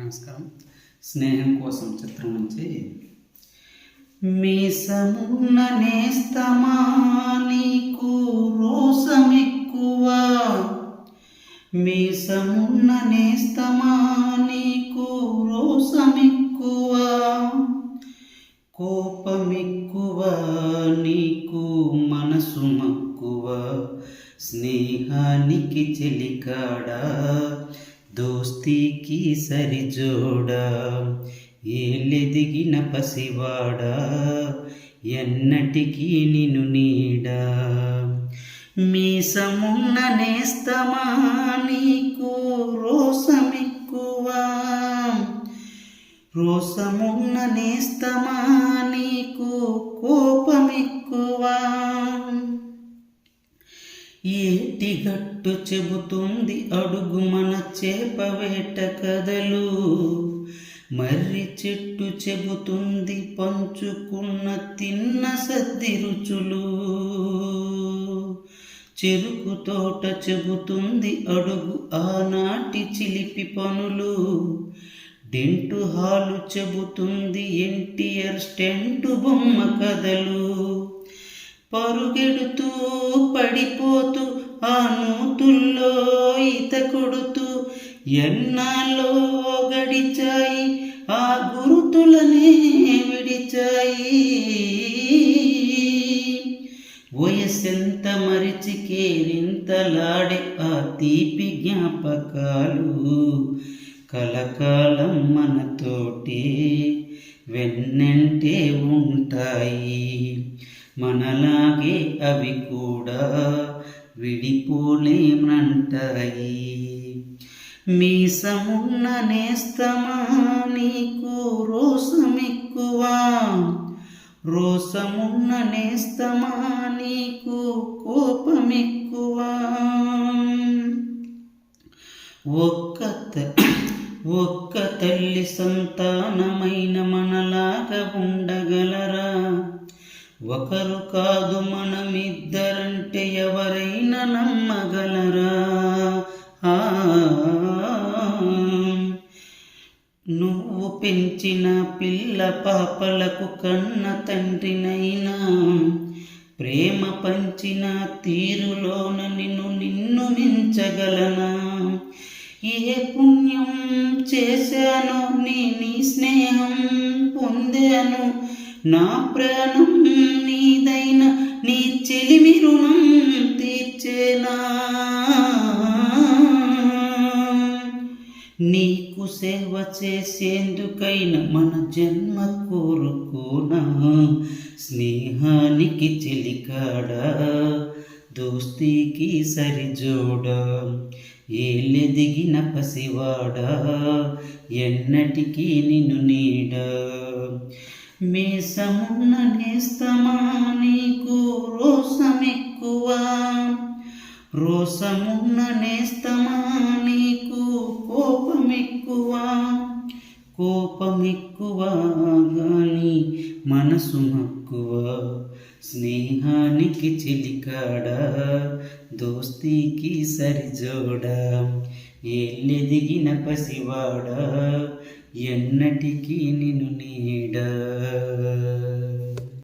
నమస్కారం. స్నేహం కోసం చిత్రం నుంచి మీసమున్న నేస్తమా నీకు రోసమెక్కువ? మీసమున్న నేస్తమా నీకు రోసమెక్కువ? కోపమెక్కువ నీకు మనసు మక్కువ స్నేహానికి చెలికాడా దోస్తీకి సరిజోడా ఏలెదిగిన పసివాడా ఎన్నటికీ నిను నీడా. మీసమున్న నేస్తమా నీకు రోసమెక్కువ? రోసమున్న నేస్తమా నీకు కోపమెక్కువా? ఏటి గట్టు చెబుతుంది అడుగు చేపవేట కథలు మర్రి చెట్టు చెబుతుంది పంచుకున్న తిన్న సద్ది రుచులు. చెరుకు తోట చెబుతుంది అడుగు ఆనాటి చిలిపి పనులు. డెంటు హాలు చెబుతుంది ఎన్టీఆర్ స్టెంటు బొమ్మ కథలు. పరుగెడుతూ పడిపోతూ ఆ నూతుల్లో ఎన్నాళ్ళో గడిచాయి ఆ గురుతులనే విడిచాయి. వయసెంత మరిచి కేరింతలాడే ఆ తీపి జ్ఞాపకాలు కలకాలం మనతోటి వెన్నంటే ఉంటాయి. మనలాగే అవి కూడా విడిపోలేమనంటాయి మీసమున్న నేస్తమా నీకు రోసమెక్కువ. రోసమున్న నేస్తమా నీకు కోపమెక్కువ. ఒక్క త- ఒక్క తల్లి సంతానమైన మనలాగా ఉండగలరా? ఒకరు కాదు మనమిద్దరంటే ఎవరైనా నమ్మగలరా? ఆ, నువ్వు పెంచిన పిల్ల పాపలకు కన్న తండ్రినైనా ప్రేమ పంచిన తీరులోన నిన్ను నిన్ను మించగలనా? ఏ పుణ్యం చేశాను నీ నీ స్నేహం పొందాను. నా ప్రాణం నీదైన నీ చెలిమి రుణం తీర్చేనా? నీకు సేవ చేసేందుకైన మన జన్మ కోరుకోనా? స్నేహానికి చెలికాడా? దోస్తీకి సరిజోడా? ఏలెదిగిన పసివాడా? ఎన్నటికీ నిన్ను నీడా? మేసమున్న నేస్తమా నీకు రోసమెక్కువ? రోసమున్న నేస్తమా కోపమెక్కువ కోపమెక్కువ గాని మనసు మక్కువ స్నేహానికి చిలికాడా దోస్తీకి సరిజోడా ఎల్లెదిగిన పసివాడ ఎన్నటికీ నిన్ను నీడా.